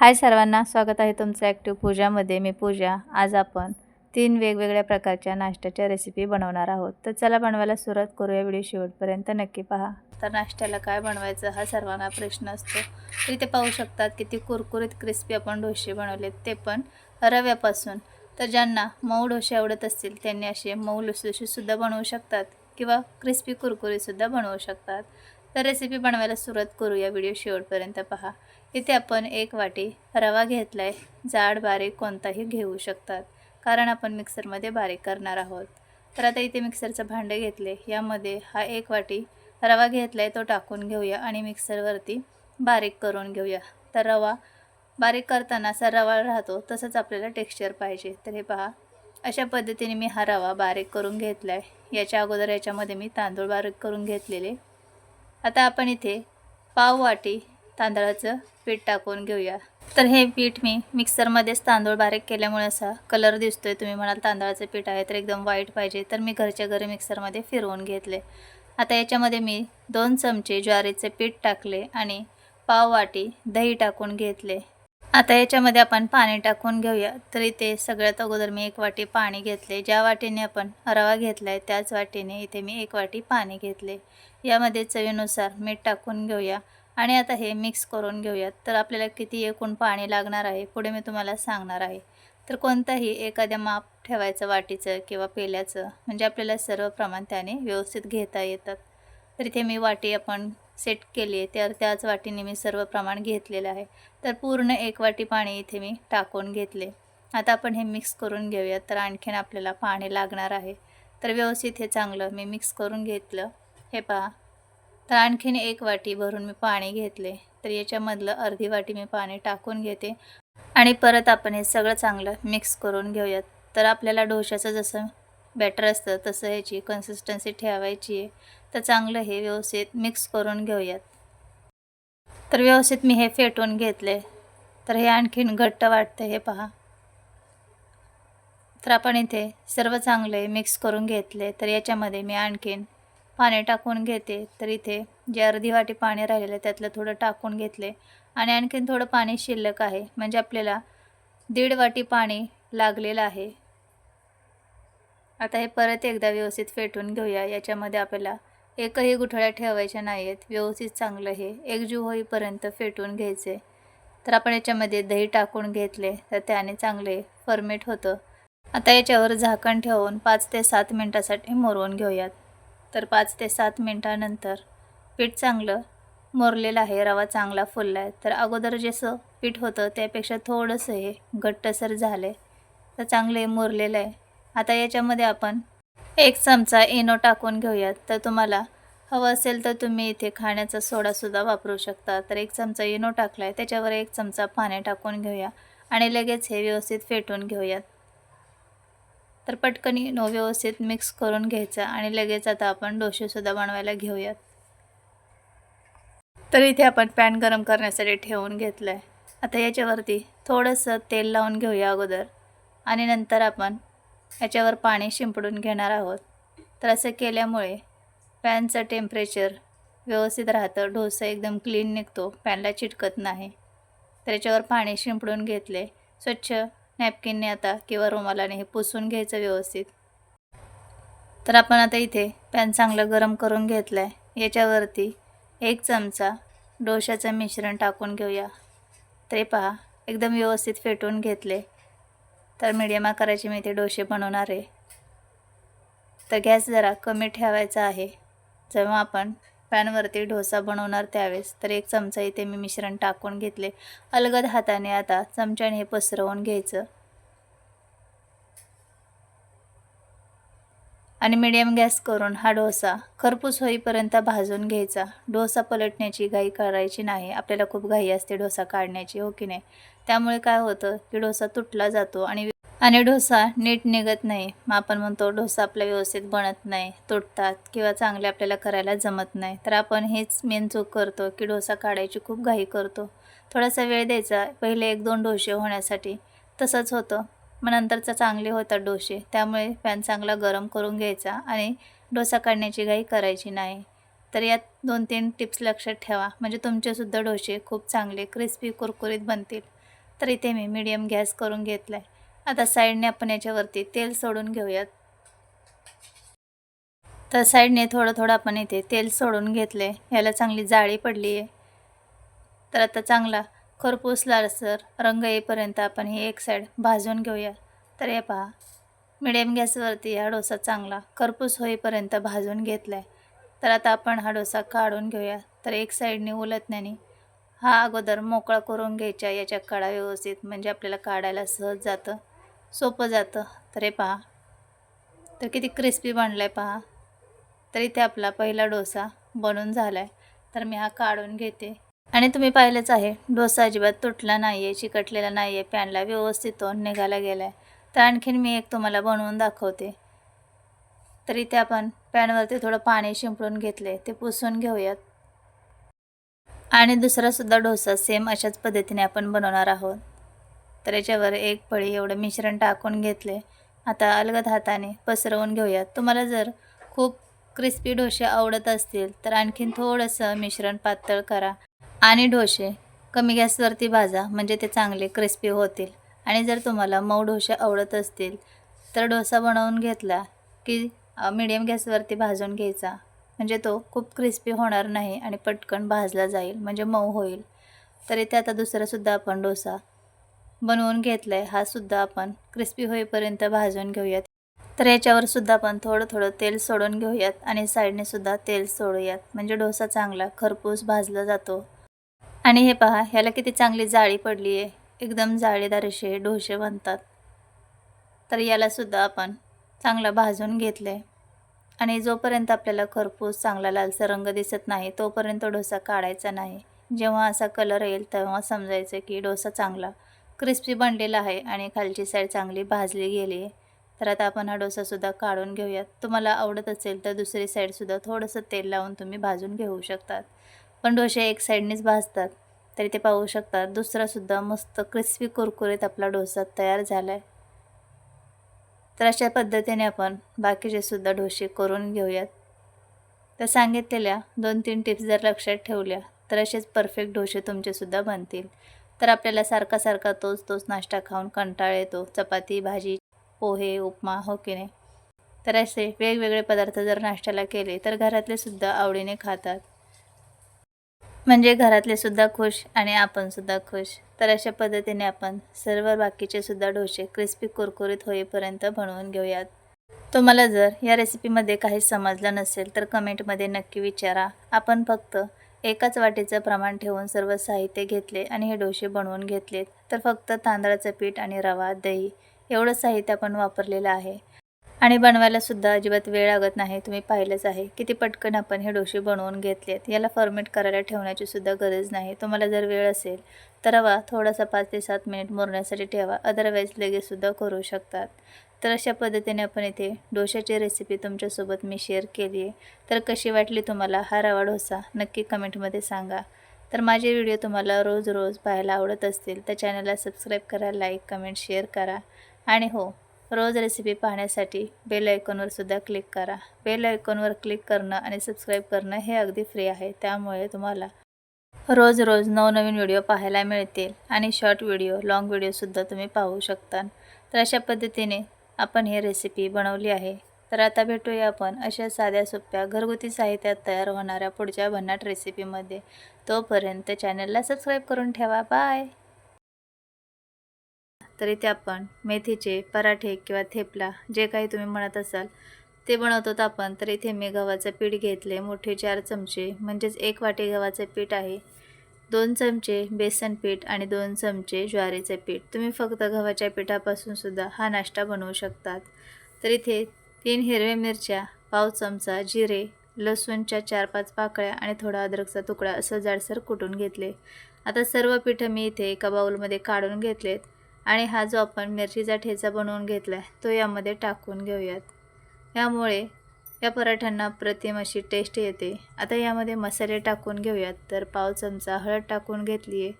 हाय सर्वांना स्वागत आहे तुमचं ॲक्टिव्ह पूजामध्ये मी पूजा. आज आपण तीन वेगवेगळ्या प्रकारच्या नाश्त्याच्या रेसिपी बनवणार आहोत. तर चला बनवायला सुरुवात करूया व्हिडिओ शेवटपर्यंत. नक्की पहा. तर नाश्त्याला काय बनवायचं हा सर्वांना प्रश्न असतो. इथे पाहू शकतात किती कुरकुरीत क्रिस्पी आपण डोसे बनवलेत. ते पण रव्यापासून. तर ज्यांना मऊ डोसे आवडत असतील त्यांनी असे मऊ लुसलुशीतसुद्धा बनवू शकतात किंवा क्रिस्पी कुरकुरीसुद्धा बनवू शकतात. तर रेसिपी बनवायला सुरुवात करूया व्हिडिओ शेवटपर्यंत पहा. इथे आपण एक वाटी रवा घेतला आहे जाड बारीक कोणताही घेऊ शकतात कारण आपण मिक्सरमध्ये बारीक करणार आहोत. तर आता इथे मिक्सरचं भांडे घेतले. यामध्ये हा एक वाटी रवा घेतला आहे तो टाकून घेऊया आणि मिक्सरवरती बारीक करून घेऊया. तर रवा बारीक करताना असा रवा राहतो तसंच आपल्याला टेक्स्चर पाहिजे. तर हे पहा अशा पद्धतीने मी हा रवा बारीक करून घेतला आहे याच्या अगोदर याच्यामध्ये मी तांदूळ बारीक करून घेतलेले. आता आपण इथे पाव वाटी तांदळाचं पीठ टाकून घेऊया. तर हे पीठ मी मिक्सरमध्येच तांदूळ बारीक केल्यामुळे असा कलर दिसतोय. तुम्ही म्हणाल तांदळाचं पीठ आहे तर एकदम वाईट पाहिजे. तर मी घरच्या घरी मिक्सरमध्ये फिरवून घेतले. आता याच्यामध्ये मी दोन चमचे ज्वारीचे पीठ टाकले आणि पाव वाटी दही टाकून घेतले. आता याच्यामध्ये आपण पाणी टाकून घेऊया. तर इथे सगळ्यात अगोदर मी एक वाटी पाणी घेतले. ज्या वाटीने आपण रवा घेतला आहे त्याच वाटीने इथे मी एक वाटी पाणी घेतले. यामध्ये चवीनुसार मीठ टाकून घेऊया. आणि आता हे मिक्स करून घेऊयात. तर आपल्याला किती एकूण पाणी लागणार आहे पुढे मी तुम्हाला सांगणार आहे. तर कोणताही एखाद्या माप ठेवायचं वाटीचं किंवा पेल्याचं म्हणजे आपल्याला सर्व प्रमाण त्याने व्यवस्थित घेता येतात तर इथे मी वाटी आपण सेट केली आहे तर त्याच वाटीने मी सर्व प्रमाण घेतलेलं आहे. तर पूर्ण एक वाटी पाणी इथे मी टाकून घेतले. आता आपण हे मिक्स करून घेऊयात तर आणखीन आपल्याला पाणी लागणार आहे. तर व्यवस्थित हे चांगलं मी मिक्स करून घेतलं. हे पहा. तर आणखीन एक वाटी भरून मी पाणी घेतले. तर याच्यामधलं अर्धी वाटी मी पाणी टाकून घेते. आणि परत आपण हे सगळं चांगलं मिक्स करून घेऊयात. तर आपल्याला डोशाचं जसं बॅटर असतं तसं ह्याची कन्सिस्टन्सी ठेवायची आहे. तर चांगलं हे व्यवस्थित मिक्स करून घेऊयात. तर व्यवस्थित मी हे फेटून घेतले. तर हे आणखीन घट्ट वाटतं हे पहा. तर आपण इथे सर्व चांगले मिक्स करून घेतले. तर याच्यामध्ये मी आणखीन पाणी टाकून घेते. तर इथे जे अर्धी वाटी पाणी राहिलेलं आहे त्यातलं थोडं टाकून घेतले. आणि आणखीन थोडं पाणी शिल्लक आहे. म्हणजे आपल्याला दीड वाटी पाणी लागलेलं आहे. आता हे परत एकदा व्यवस्थित फेटून घेऊया. याच्यामध्ये आपल्याला एकही गुठळ्या ठेवायच्या नाही आहेत व्यवस्थित चांगलं हे एकजीव होईपर्यंत फेटून घ्यायचे. तर आपण याच्यामध्ये दही टाकून घेतले. तर त्याने चांगले फर्मेट होतं. आता याच्यावर झाकण ठेवून पाच ते सात मिनटासाठी मोरवून घेऊयात. तर पाच ते सात मिनटानंतर पीठ चांगलं मोरलेलं आहे रवा चांगला फुलला आहे तर अगोदर जसं पीठ होतं त्यापेक्षा थोडंसं हे घट्टसर झालं आहे तर चांगलं हे मुरलेलं आहे. आता याच्यामध्ये आपण एक चमचा इनो टाकून घेऊयात. तर तुम्हाला हवं असेल तर तुम्ही इथे खाण्याचा सोडासुद्धा वापरू शकता. तर एक चमचा इनो टाकला आहे त्याच्यावर एक चमचा पाणी टाकून घेऊया. आणि लगेच हे व्यवस्थित फेटून घेऊयात. तर पटकन नो व्यवस्थित मिक्स करून घ्यायचा आणि लगेच आता आपण डोसेसुद्धा बनवायला घेऊयात. तर इथे आपण पॅन गरम करण्यासाठी ठेवून घेतलं आहे आता याच्यावरती थोडंसं तेल लावून घेऊया अगोदर. आणि नंतर आपण याच्यावर पाणी शिंपडून घेणार आहोत. तर असं केल्यामुळे पॅनचं टेम्परेचर व्यवस्थित राहतं. डोसा एकदम क्लीन निघतो. पॅनला चिटकत नाही. तर याच्यावर पाणी शिंपडून घेतले स्वच्छ नॅपकिनने आता किंवा रुमालाने हे पुसून घ्यायचं व्यवस्थित. तर आपण आता इथे पॅन चांगलं गरम करून घेतलं आहे याच्यावरती एक चमचा डोशाचं मिश्रण टाकून घेऊया. ते पहा एकदम व्यवस्थित फेटून घेतले. तर मीडियम आकाराचे मी ते डोसे बनवणार आहे. तर गॅस जरा कमी ठेवायचा आहे. जेव्हा आपण पॅनवरती डोसा बनवणार त्यावेळेस तर एक चमचा इथे मी मिश्रण टाकून घेतले. अलगद हाताने आता चमच्याने हे पसरवून घ्यायचं. आणि मिडियम गॅस करून हा डोसा खरपूस होईपर्यंत भाजून घ्यायचा. डोसा पलटण्याची घाई करायची नाही. आपल्याला खूप घाई असते डोसा काढण्याची हो की नाही? त्यामुळे काय होतं की डोसा तुटला जातो आणि आणि डोसा नीट निघत नाही. मग आपण म्हणतो डोसा आपला व्यवस्थित बनत नाही तुटतात किंवा चांगले आपल्याला करायला जमत नाही. तर आपण हेच मेन चूक करतो की डोसा काढायची खूप घाई करतो. थोडासा वेळ द्यायचा. पहिले एक दोन डोसे होण्यासाठी तसंच होतं. मग नंतरचा चांगले होतात डोसे. त्यामुळे पॅन चांगला गरम करून घ्यायचा आणि डोसा काढण्याची घाई करायची नाही. तर यात दोन तीन टिप्स लक्षात ठेवा. म्हणजे तुमचेसुद्धा डोसे खूप चांगले क्रिस्पी कुरकुरीत बनतील. तर इथे मी मीडियम गॅस करून घेतला आहे आता साईडने आपण याच्यावरती तेल सोडून घेऊयात. तर साईडने थोडं थोडं आपण इथे तेल सोडून घेतले याला चांगली जाळी पडली आहे तर आता चांगला खरपूस लालसर रंग येईपर्यंत आपण ही एक साईड भाजून घेऊया. तर हे पहा. मिडियम गॅसवरती हा डोसा चांगला खरपूस होईपर्यंत भाजून घेतला आहे तर आता आपण हा डोसा काढून घेऊया. तर एक साईडने उलटण्याने हा अगोदर मोकळा करून घ्यायचा. याच्या कडा व्यवस्थित म्हणजे आपल्याला काढायला सहज जातं. सोपं जातं. तर हे पहा. तर किती क्रिस्पी बनला आहे पहा. तर इथे आपला पहिला डोसा बनून झाला आहे तर मी हा काढून घेते. आणि तुम्ही पाहिलंच आहे डोसा अजिबात तुटला नाही आहे चिकटलेला नाही आहे पॅनला व्यवस्थित तोंड निघाला गेला आहे तर आणखीन मी एक तुम्हाला बनवून दाखवते. तर इथे आपण पॅनवरती थोडं पाणी शिंपडून घेतले ते पुसून घेऊयात. आणि दुसरासुद्धा डोसा सेम अशाच पद्धतीने आपण बनवणार आहोत. तर याच्यावर एक पळी एवढं मिश्रण टाकून घेतले आता अलगद हाताने पसरवून घेऊयात. तुम्हाला जर खूप क्रिस्पी डोसे आवडत असतील तर आणखीन थोडंसं मिश्रण पातळ करा. आणि डोसे. कमी गॅसवरती भाजा म्हणजे ते चांगले क्रिस्पी होतील. आणि जर तुम्हाला मऊ डोसे आवडत असतील तर डोसा बनवून घेतला की मिडियम गॅसवरती भाजून घ्यायचा. म्हणजे तो खूप क्रिस्पी होणार नाही आणि पटकन भाजला जाईल म्हणजे मऊ होईल. तर इथे आता दुसरासुद्धा आपण डोसा बनवून घेतला आहे हा सुद्धा आपण क्रिस्पी होईपर्यंत भाजून घेऊयात. तर याच्यावर सुद्धा आपण थोडं थोडं तेल सोडून घेऊयात आणि साईडने सुद्धा तेल सोडूयात. म्हणजे डोसा चांगला खरपूस भाजला जातो. आणि हे पहा ह्याला किती चांगली जाळी पडली आहे. एकदम जाळीदार असे डोसे बनतात. तर यालासुद्धा आपण चांगला भाजून घेतलं आहे आणि जोपर्यंत आपल्याला खरपूस चांगला लालसा रंग दिसत नाही तोपर्यंत डोसा काढायचा नाही. जेव्हा असा कलर येईल तेव्हा समजायचं की डोसा चांगला क्रिस्पी बनलेला आहे आणि खालची साईड चांगली भाजली गेली आहे. तर आता आपण हा डोसासुद्धा काढून घेऊयात. तुम्हाला आवडत असेल तर दुसरी साईडसुद्धा थोडंसं तेल लावून तुम्ही भाजून घेऊ शकतात. पण डोसे एक साईडनेच भाजतात तरी ते पाहू शकतात. दुसरासुद्धा मस्त क्रिस्पी कुरकुरीत आपला डोसा तयार झाला आहे तर अशा पद्धतीने आपण बाकीचे सुद्धा डोसे करून घेऊयात. तर सांगितलेल्या दोन तीन टिप्स जर लक्षात ठेवल्या तर असेच परफेक्ट डोसे तुमचेसुद्धा बनतील. तर आपल्याला सारखा सारखा तोच तोच नाश्ता खाऊन कंटाळ येतो. चपाती भाजी पोहे उपमा हो की नाही? तर असे वेगवेगळे पदार्थ जर नाश्त्याला केले तर घरातले सुद्धा आवडीने खातात. म्हणजे घरातले सुद्धा खुश आणि आपण सुद्धा खुश. तर अशा पद्धतीने आपण सर्व बाकीचे सुद्धा डोसे क्रिस्पी कुरकुरीत होईपर्यंत बनवून घेऊयात. तुम्हाला जर या रेसिपीमध्ये काही समजलं नसेल तर कमेंटमध्ये नक्की विचारा. आपण फक्त एकाच वाटीचं प्रमाण ठेवून सर्व साहित्य घेतले आणि हे डोसे बनवून घेतलेत. तर फक्त तांदळाचं पीठ आणि रवा दही एवढं साहित्य आपण वापरलेलं आहे. आणि बनवायला सुद्धा अजिबात वेळ लागत नाही. तुम्ही पाहिलंच आहे. किती पटकन आपण हे डोसे बनवून घेतलेत. याला फॉर्मेट करायला ठेवण्याची सुद्धा गरज नाही. तुम्हाला जर वेळ असेल तर रवा थोडासा पाच ते सात मिनिट मुरण्यासाठी ठेवा. अदरवाईज लगेचसुद्धा करू शकतात. तर अशा पद्धतीने आपण इथे डोशाची रेसिपी तुमच्यासोबत मी शेअर केली आहे तर कशी वाटली तुम्हाला? हा रवा डोसा नक्की कमेंटमध्ये सांगा. तर माझे व्हिडिओ तुम्हाला रोज रोज पाहायला आवडत असतील तर चॅनलला सबस्क्राईब करा लाईक कमेंट शेअर करा. आणि हो रोज रेसिपी पाहण्यासाठी बेल आयकॉनवर सुद्धा क्लिक करा. बेल आयकॉनवर क्लिक करणं आणि सबस्क्राईब करणं हे अगदी फ्री आहे. त्यामुळे तुम्हाला रोज रोज नवनवीन व्हिडिओ पाहायला मिळतील आणि शॉर्ट व्हिडिओ लाँग व्हिडिओसुद्धा तुम्ही पाहू शकता. तर अशा पद्धतीने आपण ही रेसिपी बनवली आहे. तर आता भेटूया आपण अशा साध्या सोप्या घरगुती साहित्यात तयार होणाऱ्या पुढच्या भन्नाट रेसिपीमध्ये तोपर्यंत चॅनलला सबस्क्राईब करून ठेवा. बाय तर इथे आपण मेथीचे पराठे किंवा थेपला जे काही तुम्ही म्हणत असाल ते बनवतो आपण. तर इथे मी गव्हाचं पीठ घेतले मोठे चार चमचे म्हणजेच एक वाटी गव्हाचं पीठ आहे. दोन चमचे बेसन पीठ आणि दोन चमचे ज्वारीचे पीठ. तुम्ही फक्त गव्हाच्या पिठापासून सुद्धा हा नाश्ता बनवू शकतात. तर इथे तीन हिरव्या मिरच्या पाव चमचा जिरे लसूणच्या चार पाच पाकळ्या आणि थोडा अद्रकचा तुकडा असं जाडसर कुटून घेतले. आता सर्व पिठं मी इथे एका बाऊलमध्ये काढून घेतलेत. आणि हा जो आपण मिरचीचा ठेचा बनवून घेतला आहे तो यामध्ये टाकून घेऊयात. यामुळे या पराठ्यांना प्रतिम अशी टेस्ट येते. आता यामध्ये मसाले टाकून घेऊयात. तर पाव चमचा हळद टाकून घेतली आहे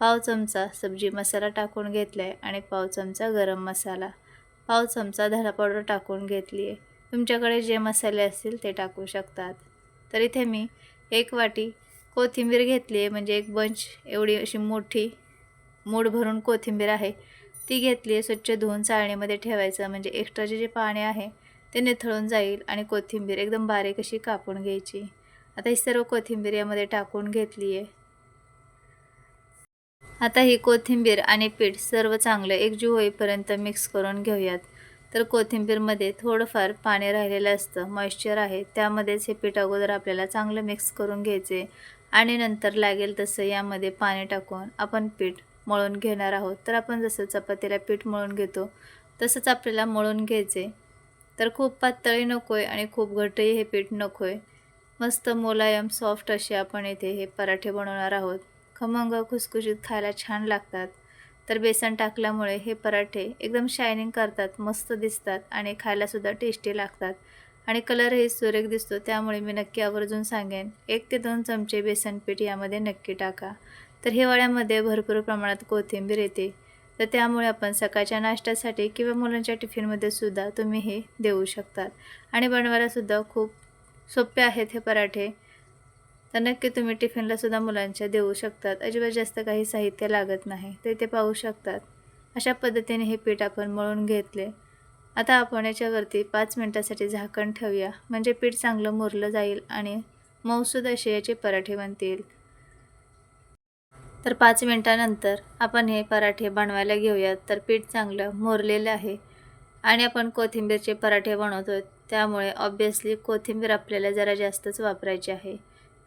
पाव चमचा सब्जी मसाला टाकून घेतला आहे आणि पाव चमचा गरम मसाला पाव चमचा धडा पावडर टाकून घेतली आहे तुमच्याकडे जे मसाले असतील ते टाकू शकतात. तर इथे मी एक वाटी कोथिंबीर घेतली आहे म्हणजे एक बंच एवढी अशी मोठी मूड भरून कोथिंबीर आहे. ती घेतली आहे स्वच्छ धुवून चाळणीमध्ये ठेवायचं. म्हणजे एक्स्ट्राचे जे पाणी आहे ते निथळून जाईल आणि कोथिंबीर एकदम बारीक अशी कापून घ्यायची. आता ही सर्व कोथिंबीर यामध्ये टाकून घेतली आहे. आता ही कोथिंबीर आणि पीठ सर्व चांगलं एकजीव होईपर्यंत मिक्स करून घेऊयात. तर कोथिंबीरमध्ये थोडंफार पाणी राहिलेलं असतं मॉइश्चर आहे. त्यामध्येच हे पीठ अगोदर आपल्याला चांगलं मिक्स करून घ्यायचे आणि नंतर लागेल तसं यामध्ये पाणी टाकून आपण पीठ मळून घेणार आहोत. तर आपण जसं चपातीला पीठ मळून घेतो तसंच आपल्याला मळून घ्यायचे. तर खूप पातळी नको आहे आणि खूप घटही हे पीठ नको आहे मस्त मुलायम सॉफ्ट असे आपण येथे हे पराठे बनवणार आहोत. खमंग खुसखुशीत खायला छान लागतात. तर बेसन टाकल्यामुळे हे पराठे एकदम शायनिंग करतात मस्त दिसतात आणि खायलासुद्धा टेस्टी लागतात. आणि कलरही सुरेख दिसतो त्यामुळे मी नक्की आवर्जून सांगेन. एक ते दोन चमचे बेसन पीठ यामध्ये नक्की टाका. तर हिवाळ्यामध्ये भरपूर प्रमाणात कोथिंबीर येते. तर त्यामुळे आपण सकाळच्या नाश्त्यासाठी किंवा मुलांच्या टिफिनमध्ये सुद्धा तुम्ही हे देऊ शकतात. आणि बनवायलासुद्धा खूप सोपे आहेत हे पराठे. तर नक्की तुम्ही टिफिनला सुद्धा मुलांच्या देऊ शकतात. अजिबात जास्त काही साहित्य लागत नाही. ते ते पाहू शकतात. अशा पद्धतीने हे पीठ आपण मळून घेतले. आता आपण याच्यावरती पाच मिनटासाठी झाकण ठेवूया. म्हणजे पीठ चांगलं मुरलं जाईल आणि मऊसूद असे याचे पराठे बनतील. तर पाच मिनटानंतर आपण हे पराठे बनवायला घेऊयात. तर पीठ चांगलं मोरलेलं आहे आणि आपण कोथिंबीरचे पराठे बनवतो त्यामुळे ऑब्वियसली कोथिंबीर आपल्याला जरा जास्तच वापरायची आहे.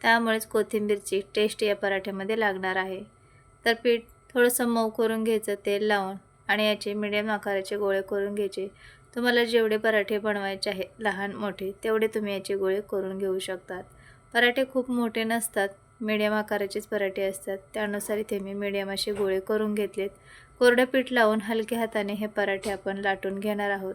त्यामुळेच कोथिंबीरची टेस्ट या पराठ्यामध्ये लागणार आहे. तर पीठ थोडंसं मऊ करून घ्यायचं तेल लावून आणि याचे मिडियम आकाराचे गोळे करून घ्यायचे. तुम्हाला जेवढे पराठे बनवायचे आहे लहान मोठे तेवढे तुम्ही याचे गोळे करून घेऊ शकतात. पराठे खूप मोठे नसतात मिडियम आकाराचेच पराठे असतात. त्यानुसार इथे मी मिडियम असे गोळे करून घेतलेत. कोरडं पीठ लावून हलक्या हाताने हे पराठे आपण लाटून घेणार आहोत.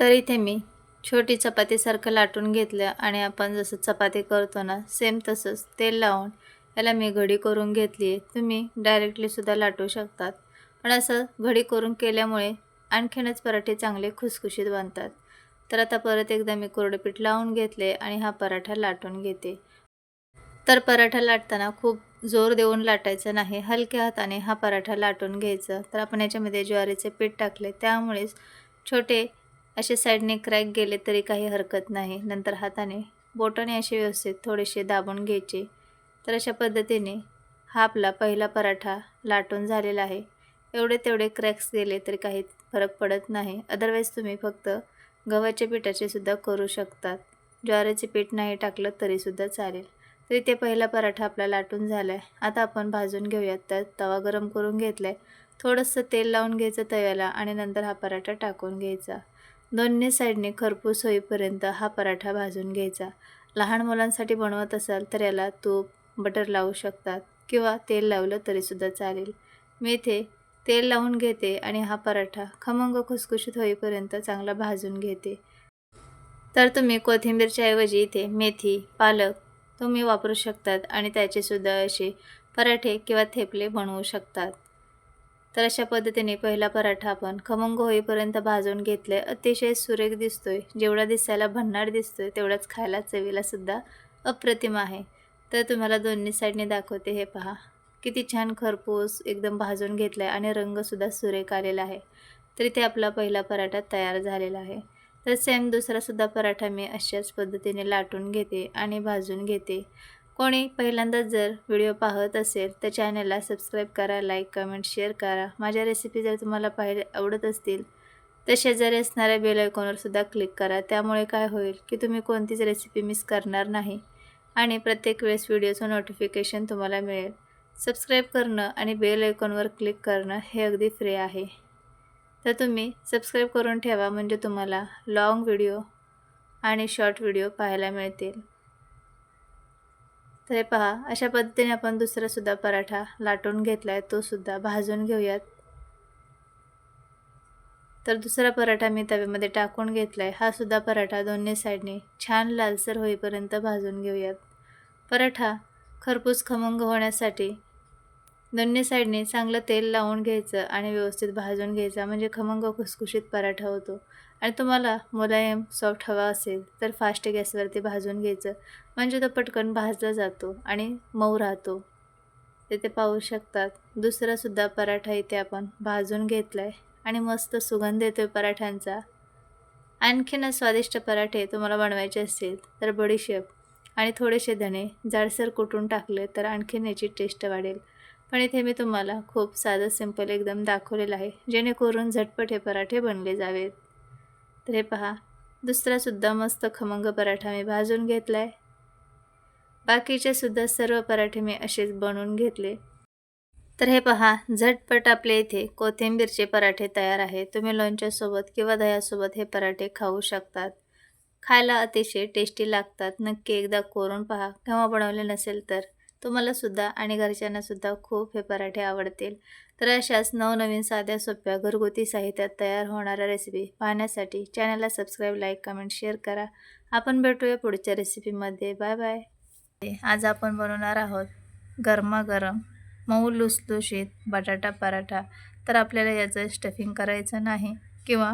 तर इथे मी छोटी चपातीसारखं लाटून घेतलं आणि आपण जसं चपाती करतो ना सेम तसंच तेल लावून याला मी घडी करून घेतली आहे. तुम्ही डायरेक्टलीसुद्धा लाटू शकतात. पण असं घडी करून केल्यामुळे आणखीनच पराठे चांगले खुसखुशीत बनतात. तर आता परत एकदा मी कोरडं पीठ लावून घेतले आणि हा पराठा लाटून घेते. तर पराठा लाटताना खूप जोर देऊन लाटायचं नाही हलक्या हाताने हा पराठा लाटून घ्यायचा. तर आपण याच्यामध्ये ज्वारीचे पीठ टाकले त्यामुळेच छोटे असे साईडने क्रॅक गेले तरी काही हरकत नाही. नंतर हाताने बोटाने असे व्यवस्थित थोडेसे दाबून घ्यायचे. तर अशा पद्धतीने हा आपला पहिला पराठा लाटून झालेला आहे. एवढे तेवढे क्रॅक्स गेले तरी काही फरक पडत नाही. अदरवाईज तुम्ही फक्त गव्हाच्या पिठाचे सुद्धा करू शकतात. ज्वारीचे पीठ नाही टाकलं तरीसुद्धा चालेल. तरी ते पहिला पराठा आपला लाटून झाला आहे आता आपण भाजून घेऊयात. तर तवा गरम करून घेतला आहे थोडंसं तेल लावून घ्यायचं तव्याला आणि नंतर हा पराठा टाकून घ्यायचा. दोन्ही साईडने खरपूस होईपर्यंत हा पराठा भाजून घ्यायचा. लहान मुलांसाठी बनवत असाल तर याला तूप बटर लावू शकतात किंवा तेल लावलं तरीसुद्धा चालेल. मी इथे तेल लावून घेते आणि हा पराठा खमंग खुसखुशीत होईपर्यंत चांगला भाजून घेते. तर तुम्ही कोथिंबीरच्या ऐवजी इथे मेथी पालक तुम्ही वापरू शकतात आणि त्याचेसुद्धा असे पराठे किंवा थेपले बनवू शकतात. तर अशा पद्धतीने पहिला पराठा आपण खमंग होईपर्यंत भाजून घेतले. अतिशय सुरेख दिसतोय. जेवढा दिसायला भन्नाट दिसतोय तेवढाच खायला चवीला सुद्धा अप्रतिम आहे. तर तुम्हाला दोन्ही साईडने दाखवते हे पहा. किती छान खरपूस एकदम भाजून घेतला आहे आणि रंगसुद्धा सुरेख आलेला आहे. तरी ते आपला पहिला पराठा तयार झालेला आहे. तर सेम दुसरासुद्धा पराठा मी अशाच पद्धतीने लाटून घेते आणि भाजून घेते. कोणी पहिल्यांदाच जर व्हिडिओ पाहत असेल तर चॅनलला सबस्क्राईब करा लाईक कमेंट शेअर करा. माझ्या रेसिपी जर तुम्हाला पाहिले आवडत असतील तर शेजारी असणाऱ्या बेल आयकॉनवरसुद्धा क्लिक करा. त्यामुळे काय होईल की तुम्ही कोणतीच रेसिपी मिस करणार नाही आणि प्रत्येक वेळेस व्हिडिओचं नोटिफिकेशन तुम्हाला मिळेल. सबस्क्राईब करणं आणि बेल आयकॉनवर क्लिक करणं हे अगदी फ्री आहे. तर तुम्ही सबस्क्राईब करून ठेवा म्हणजे तुम्हाला लाँग व्हिडिओ आणि शॉर्ट व्हिडिओ पाहायला मिळतील. तर हे पहा अशा पद्धतीने आपण दुसरासुद्धा पराठा लाटून घेतला आहे तोसुद्धा भाजून घेऊयात. तर दुसरा पराठा मी तव्यामध्ये टाकून घेतला आहे हा सुद्धा पराठा दोन्ही साईडने छान लालसर होईपर्यंत भाजून घेऊयात. पराठा खरपूस खमंग होण्यासाठी दोन्ही साईडने चांगलं तेल लावून घ्यायचं आणि व्यवस्थित भाजून घ्यायचा म्हणजे खमंग खुसखुशीत पराठा होतो. आणि तुम्हाला मुलायम सॉफ्ट हवा असेल तर फास्ट गॅसवरती भाजून घ्यायचं म्हणजे तो पटकन भाजला जातो आणि मऊ राहतो. तिथे पाहू शकतात दुसरासुद्धा पराठा इथे आपण भाजून घेतला आहे आणि मस्त सुगंध येतो पराठ्यांचा. आणखीनच स्वादिष्ट पराठे तुम्हाला बनवायचे असतील तर बडीशेप आणि थोडेसे धणे जाडसर कुटून टाकले तर आणखीन याची टेस्ट वाढेल. पण इथे मी तुम्हाला खूप साधं सिंपल एकदम दाखवलेलं आहे जेणेकरून झटपट हे पराठे बनले जावेत. तर हे पहा दुसरासुद्धा मस्त खमंग पराठा मी भाजून घेतला आहे बाकीचे सुद्धा सर्व पराठे मी असेच बनवून घेतले. तर हे पहा झटपट आपल्या इथे कोथिंबीरचे पराठे तयार आहे तुम्ही लोणच्यासोबत किंवा दह्यासोबत हे पराठे खाऊ शकतात. खायला अतिशय टेस्टी लागतात. नक्की एकदा करून पहा. केव्हा बनवले नसेल तर. तुम्हालासुद्धा आणि घरच्यांनासुद्धा खूप हे पराठे आवडतील. तर अशाच नवनवीन साध्या सोप्या घरगुती साहित्यात तयार होणाऱ्या रेसिपी पाहण्यासाठी चॅनलला सबस्क्राईब लाईक कमेंट शेअर करा. आपण भेटूया पुढच्या रेसिपीमध्ये बाय बाय आज आपण बनवणार आहोत गरमागरम मऊ लुसलुशीत बटाटा पराठा. तर आपल्याला याचं स्टफिंग करायचं नाही किंवा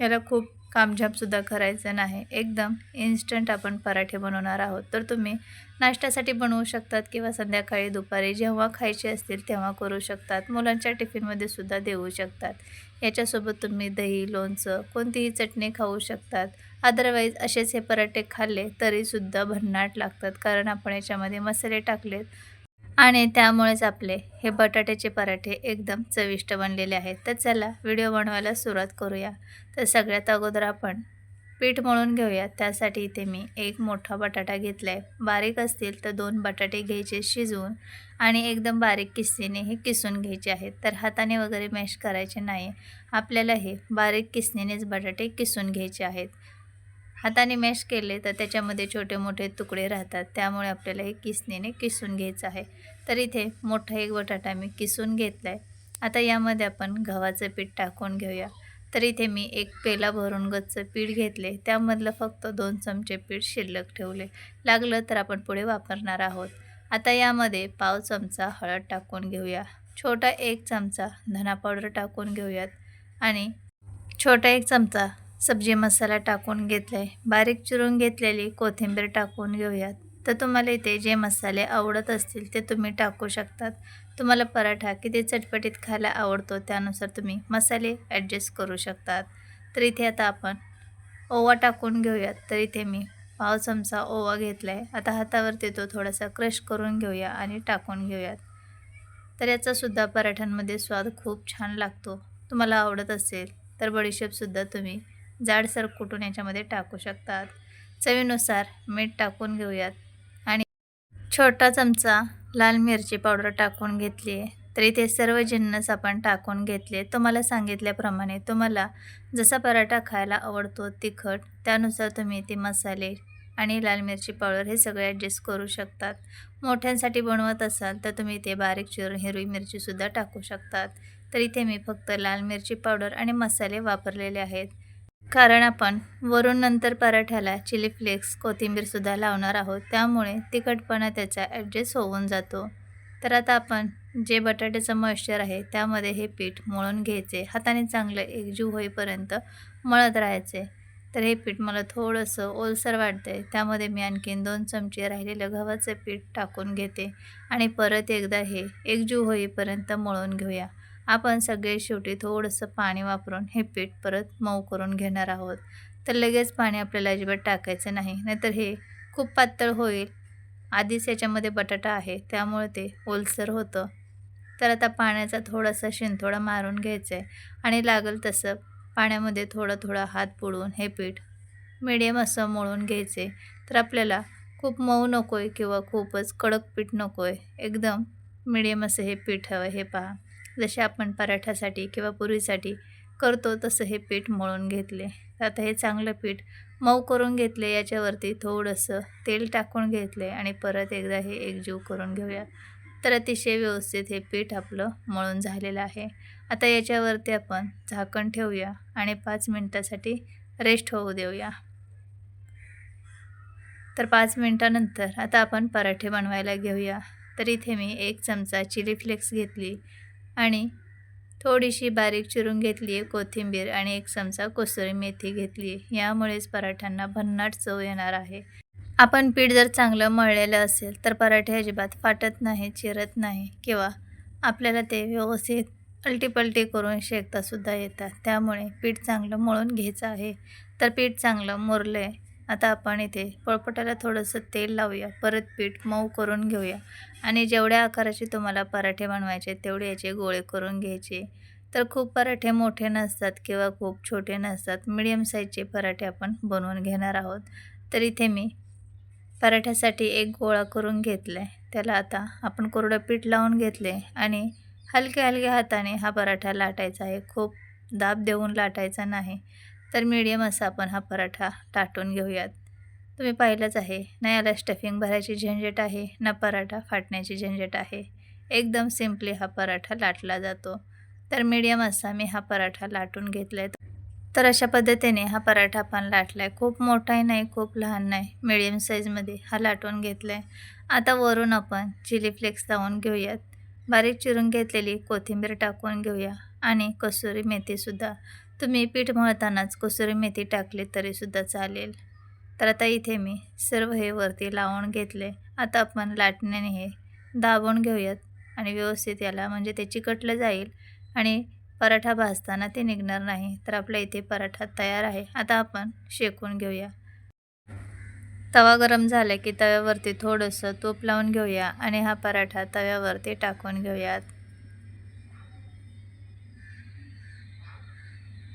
याला खूप कामझापसुद्धा करायचं नाही. एकदम इन्स्टंट आपण पराठे बनवणार आहोत. तर तुम्ही नाश्त्यासाठी बनवू शकतात किंवा संध्याकाळी दुपारी जेव्हा खायचे असतील तेव्हा करू शकतात. मुलांच्या टिफिनमध्ये सुद्धा देऊ शकतात. याच्यासोबत तुम्ही दही लोणचं कोणतीही चटणी खाऊ शकतात. अदरवाईज असेच हे पराठे खाल्ले तरीसुद्धा भन्नाट लागतात. कारण आपण याच्यामध्ये मसाले टाकलेत. आणि त्यामुळेच आपले हे बटाट्याचे पराठे एकदम चविष्ट बनलेले आहेत. तर चला व्हिडिओ बनवायला सुरुवात करूया. तर सगळ्यात अगोदर आपण पीठ मळून घेऊया. त्यासाठी इथे मी एक मोठा बटाटा घेतला आहे बारीक असतील तर दोन बटाटे घ्यायचे शिजवून आणि एकदम बारीक किसणीने हे किसून घ्यायचे आहेत. तर हाताने वगैरे मॅश करायचे नाही आपल्याला हे बारीक किसणीनेच बटाटे किसून घ्यायचे आहेत. हाताने मॅश केले तर त्याच्यामध्ये छोटे मोठे तुकडे राहतात. त्यामुळे आपल्याला हे किसणीने किसून घ्यायचं आहे. तर इथे मोठा एक बटाटा मी किसून घेतला आहे आता यामध्ये आपण गव्हाचं पीठ टाकून घेऊया. तर इथे मी एक पेला भरून गच्चं पीठ घेतले. त्यामधलं फक्त दोन चमचे पीठ शिल्लक ठेवले. लागलं तर आपण पुढे वापरणार आहोत. आता यामध्ये पाव चमचा हळद टाकून घेऊया. छोटा एक चमचा धना पावडर टाकून घेऊयात. आणि छोटा एक चमचा सब्जी मसाला टाकून घेतला आहे बारीक चिरून घेतलेली कोथिंबीर टाकून घेऊयात. तर तुम्हाला इथे जे मसाले आवडत असतील ते तुम्ही टाकू शकतात. तुम्हाला पराठा किती चटपटीत खायला आवडतो त्यानुसार तुम्ही मसाले ॲडजस्ट करू शकतात. तर इथे आता आपण ओवा टाकून घेऊयात. तर इथे मी पाव चमचा ओवा घेतला आहे आता हातावरती तो थोडासा क्रश करून घेऊया आणि टाकून घेऊयात. तर याचासुद्धा पराठ्यांमध्ये स्वाद खूप छान लागतो. तुम्हाला आवडत असेल तर बडीशेपसुद्धा तुम्ही जाडसर कुटून याच्यामध्ये टाकू शकतात? चवीनुसार मीठ टाकून घेऊयात. आणि छोटा चमचा लाल मिरची पावडर टाकून घेतली आहे. तर इथे सर्व जिन्नस आपण टाकून घेतले तुम्हाला सांगितल्याप्रमाणे तुम्हाला जसा पराठा खायला आवडतो तिखट त्यानुसार तुम्ही ते मसाले आणि लाल मिरची पावडर हे सगळे ॲडजस्ट करू शकतात. मोठ्यांसाठी बनवत असाल तर तुम्ही ते बारीक चिरून हिरवी मिरचीसुद्धा टाकू शकतात. तर इथे मी फक्त लाल मिरची पावडर आणि मसाले वापरलेले आहेत. कारण आपण वरून नंतर पराठ्याला चिली फ्लेक्स कोथिंबीरसुद्धा लावणार आहोत. त्यामुळे तिखटपणा त्याचा ॲडजस्ट होऊन जातो. तर आता आपण जे बटाट्याचं मॉइश्चर आहे त्यामध्ये हे पीठ मळून घ्यायचे. हाताने चांगलं एकजीव होईपर्यंत मळत राहायचे. तर हे पीठ मला थोडंसं ओलसर वाटतं आहे त्यामध्ये मी आणखीन दोन चमचे राहिलेलं गव्हाचं पीठ टाकून घेते. आणि परत एकदा हे एकजीव होईपर्यंत मळून घेऊया. आपण सगळे शेवटी थोडंसं पाणी वापरून हे पीठ परत मऊ करून घेणार आहोत. तर लगेच पाणी आपल्याला अजिबात टाकायचं नाही नाहीतर हे खूप पातळ होईल. आधीच याच्यामध्ये बटाटा आहे त्यामुळे ते ओलसर होतं. तर आता पाण्याचा थोडासा शिंतोडा मारून घ्यायचा आहे आणि लागेल तसं पाण्यामध्ये थोडं थोडं हात बुडवून हे पीठ मिडियम असं मळून घ्यायचे तर आपल्याला खूप मऊ नको आहे किंवा खूपच कडक पीठ नको आहे एकदम मिडियम असं हे पीठ हवं हे पहा. जसे आपण पराठ्यासाठी किंवा पुरीसाठी करतो तसं हे पीठ मळून घेतले. आता हे चांगलं पीठ मऊ करून घेतले याच्यावरती थोडंसं तेल टाकून घेतले आणि परत एकदा हे एकजीव करून घेऊया. तर अतिशय व्यवस्थित हे पीठ आपलं मळून झालेलं आहे. आता याच्यावरती आपण झाकण ठेवूया आणि पाच मिनटासाठी रेस्ट होऊ देऊया. तर पाच मिनटानंतर आता आपण पराठे बनवायला घेऊया. तर इथे मी एक चमचा चिली फ्लेक्स घेतली. आणि थोडीशी बारीक चिरून घेतली आहे कोथिंबीर आणि एक चमचा कोसुरी मेथी घेतली आहे. यामुळेच पराठ्यांना भन्नाट चव येणार आहे. आपण पीठ जर चांगलं मळलेलं असेल तर पराठे अजिबात फाटत नाही चिरत नाही किंवा आपल्याला ते व्यवस्थित अलटीपलटी करून शेकतासुद्धा येतात. त्यामुळे पीठ चांगलं मळून घ्यायचं आहे. तर पीठ चांगलं मुरलं आहे आता आपण इथे पळपटाला थोडंसं तेल लावूया. परत पीठ मऊ करून घेऊया. आणि जेवढ्या आकाराचे तुम्हाला पराठे बनवायचे तेवढे याचे गोळे करून घ्यायचे. तर खूप पराठे मोठे नसतात किंवा खूप छोटे नसतात. मिडियम साईजचे पराठे आपण बनवून घेणार आहोत. तर इथे मी पराठ्यासाठी एक गोळा करून घेतला आहे त्याला आता आपण कोरडं पीठ लावून घेतले आणि हलक्या हलक्या हाताने हा पराठा लाटायचा आहे. खूप दाब देऊन लाटायचा नाही. तर मीडियम असा आपण हा पराठा लाटून घेऊयात. तुम्ही पाहिलंच आहे. ना याला स्टफिंग भरायची झंझट आहे. ना पराठा फाटण्याची झंझट आहे. एकदम सिम्पली हा पराठा लाटला जातो. तर मीडियम असा मी हा पराठा लाटून घेतला आहे तर अशा पद्धतीने हा पराठा आपण लाटला आहे खूप मोठाही नाही खूप लहान नाही. मिडियम साईजमध्ये हा लाटून घेतला आहे आता वरून आपण चिली फ्लेक्स लावून घेऊयात. बारीक चिरून घेतलेली कोथिंबीर टाकून घेऊया. आणि कसुरी मेथीसुद्धा. तुम्ही पीठ मळतानाच कसुरी मेथी टाकली तरीसुद्धा चालेल. तर आता इथे मी सर्व हे वरती लावून घेतले. आता आपण लाटण्याने हे दाबून घेऊयात आणि व्यवस्थित याला म्हणजे ते चिकटलं जाईल आणि पराठा भाजताना ते निघणार नाही. तर आपल्या इथे पराठा तयार आहे. आता आपण शेकून घेऊया. तवा गरम झाला की तव्यावरती थोडंसं तूप लावून घेऊया आणि हा पराठा तव्यावरती टाकून घेऊयात.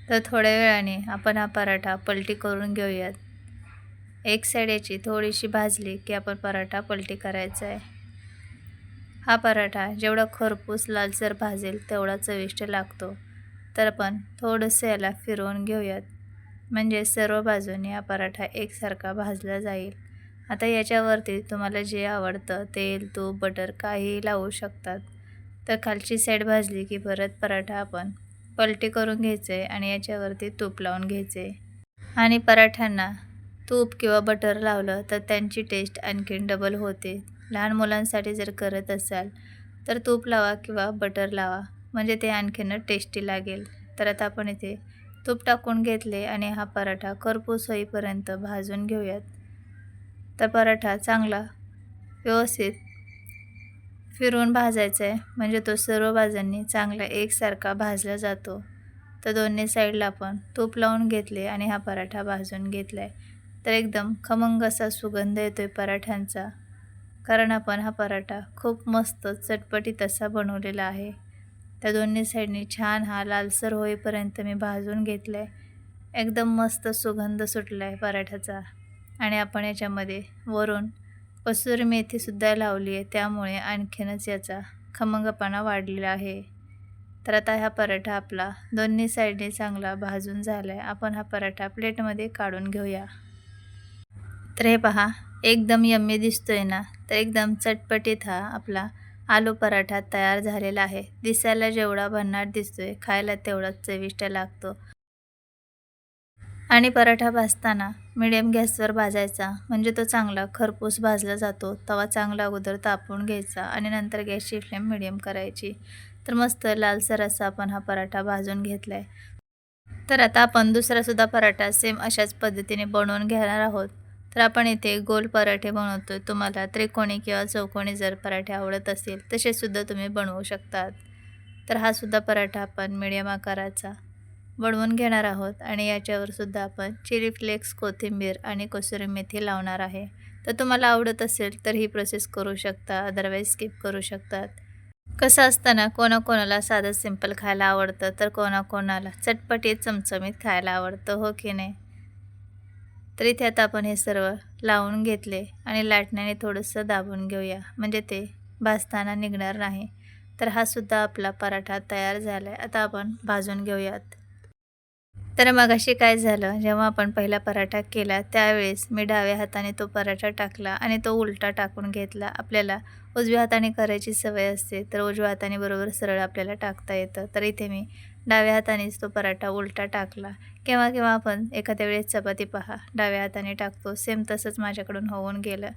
तर थोड्या वेळाने आपण हा पराठा पलटी करून घेऊयात. एक साईड याची थोडीशी भाजली की आपण पराठा पलटी करायचा आहे. हा पराठा जेवढा खरपूस लालसर भाजेल तेवढा चविष्ट लागतो. तर आपण थोडंसं याला फिरवून घेऊयात. म्हणजे सर्व बाजूने हा पराठा एकसारखा भाजला जाईल. आता याच्यावरती तुम्हाला जे आवडतं तेल तूप बटर काहीही लावू शकतात. तर खालची साईड भाजली की परत पराठा आपण पलटी करून घ्यायचं आहे आणि याच्यावरती तूप लावून घ्यायचे. आहे आणि पराठ्यांना तूप किंवा बटर लावलं तर त्यांची टेस्ट आणखीन डबल होते. लहान मुलांसाठी जर करत असाल तर तूप लावा किंवा बटर लावा म्हणजे ते आणखीन टेस्टी लागेल. तर आता आपण इथे तूप टाकून घेतले आणि हा पराठा करपूस होईपर्यंत भाजून घेऊयात. तर पराठा चांगला व्यवस्थित फिरवून भाजायचा आहे म्हणजे तो सर्व बाजूंनी चांगला एकसारखा भाजला जातो. तर दोन्ही साईडला आपण तूप लावून घेतले आणि हा पराठा भाजून घेतला आहे तर एकदम खमंग असा सुगंध येतो आहे पराठ्यांचा. कारण आपण हा पराठा खूप मस्त चटपटीत असा बनवलेला आहे. त्या दोन्ही साईडनी छान हा लालसर होईपर्यंत मी भाजून घेतला आहे एकदम मस्त सुगंध सुटला आहे पराठ्याचा. आणि आपण याच्यामध्ये वरून कसुरी मेथीसुद्धा लावली आहे. त्यामुळे आणखीनच याचा खमंगपणा वाढलेला आहे. तर आता हा पराठा आपला दोन्ही साईडने चांगला भाजून झाला आहे आपण हा पराठा प्लेटमध्ये काढून घेऊया. तर हे पहा एकदम यम्मी दिसतोय ना? तर एकदम चटपटीत हा आपला आलू पराठा तयार झालेला आहे. दिसायला जेवढा भन्नाट दिसतोय खायला तेवढाच चविष्ट लागतो. आणि पराठा भाजताना मिडियम गॅसवर भाजायचा. म्हणजे तो चांगला खरपूस भाजला जातो. तवा चांगला अगोदर तापून घ्यायचा आणि नंतर गॅसची फ्लेम मिडियम करायची. तर मस्त लालसर असा आपण हा पराठा भाजून घेतला आहे तर आता आपण दुसरासुद्धा पराठा सेम अशाच पद्धतीने बनवून घेणार आहोत. तर आपण इथे गोल पराठे बनवतो तुम्हाला त्रिकोणी किंवा चौकोणी जर पराठे आवडत असेल तसेसुद्धा तुम्ही बनवू शकतात. तर हा सुद्धा पराठा आपण मिडियम आकाराचा बनवून घेणार आहोत आणि याच्यावर सुद्धा आपण चिली फ्लेक्स कोथिंबीर आणि कसुरी मेथी लावणार आहे. तर तुम्हाला आवडत असेल तर ही प्रोसेस करू शकता अदरवाईज स्किप करू शकतात. कसं असताना कोणाकोणाला साधं सिंपल खायला आवडतं तर कोणाकोणाला चटपटीत चमचमीत खायला आवडतं हो की नाही? तर इथे आता आपण हे सर्व लावून घेतले आणि लाटण्याने थोडंसं दाबून घेऊया. म्हणजे ते भाजताना निघणार नाही. तर हा सुद्धा आपला पराठा तयार झाला आहे आता आपण भाजून घेऊयात. तर मग अशी काय झालं? जेव्हा आपण पहिला पराठा केला त्यावेळेस मी डाव्या हाताने तो पराठा टाकला आणि तो उलटा टाकून घेतला. आपल्याला उजव्या हाताने करायची सवय असते तर उजव्या हाताने बरोबर सरळ आपल्याला टाकता येतं. तर इथे मी डाव्या हातानेच तो पराठा उलटा टाकला. केव्हा केव्हा आपण एखाद्या वेळेस चपाती पहा. डाव्या हाताने टाकतो. सेम तसंच माझ्याकडून होऊन गेलं.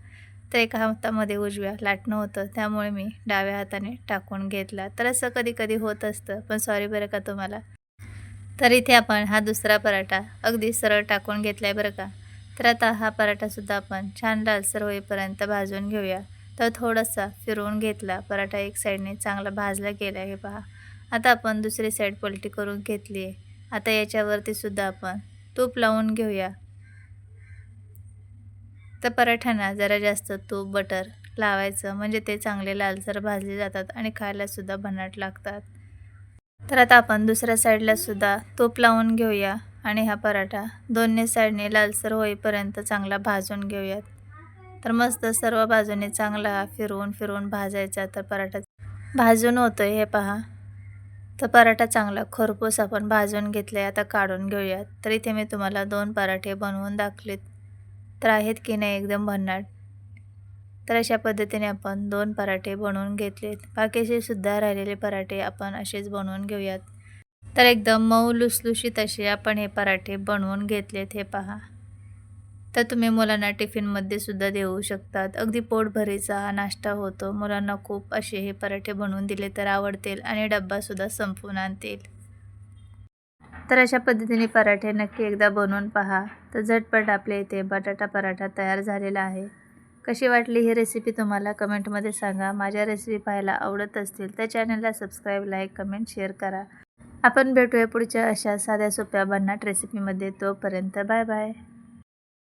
तर एका हातामध्ये उजव्या. लाटणं होतं त्यामुळे मी डाव्या हाताने टाकून घेतला. तर असं कधी कधी होत असतं. पण सॉरी बरं का तुम्हाला. तर इथे आपण हा दुसरा पराठा अगदी सरळ टाकून घेतला आहे बरं का. तर आता हा पराठासुद्धा आपण छान लालसर होईपर्यंत भाजून घेऊया. तर थोडासा फिरवून घेतला. पराठा एक साईडने चांगला भाजला गेला हे पहा. आता आपण दुसरी साईड पलटी करून घेतली आहे. आता याच्यावरती सुद्धा आपण तूप लावून घेऊया. तर पराठ्यांना जरा जास्त तूप बटर लावायचं. म्हणजे ते चांगले लालसर भाजले जातात आणि खायलासुद्धा भन्नाट लागतात. तर आता आपण दुसऱ्या साईडलासुद्धा तूप लावून घेऊया आणि हा पराठा दोन्ही साईडने लालसर होईपर्यंत चांगला भाजून घेऊयात. तर मस्त सर्व बाजूने चांगला फिरवून फिरवून भाजायचा तर पराठा भाजून होतोय हे पहा. तर पराठा चांगला. खरपूस आपण भाजून घेतले आता काढून घेऊयात. तर इथे मी तुम्हाला दोन पराठे बनवून दाखलेत. तर आहेत की नाही एकदम भन्नाट. तर अशा पद्धतीने आपण दोन पराठे बनवून घेतलेत. बाकीचे सुद्धा राहिलेले पराठे आपण असेच बनवून घेऊयात. तर एकदम मऊ लुसलुशीत असे आपण हे पराठे बनवून घेतलेत हे पहा. तर तुम्ही मुलांना टिफिनमध्ये सुद्धा देऊ शकतात. अगदी पोटभरीचा हा नाश्ता होतो. मुलांना खूप असे हे पराठे बनवून दिले तर आवडतील आणि डब्बासुद्धा संपवून आणतील. तर अशा पद्धतीने पराठे नक्की एकदा बनवून पहा. तर झटपट आपल्या इथे बटाटा पराठा तयार झालेला आहे. कशी वाटली ही रेसिपी तुम्हाला कमेंटमध्ये सांगा. माझ्या रेसिपी पाहायला आवडत असतील तर चॅनलला सबस्क्राईब लाईक कमेंट शेअर करा. आपण भेटूया पुढच्या अशा साध्या सोप्या भन्नाट रेसिपीमध्ये तोपर्यंत बाय बाय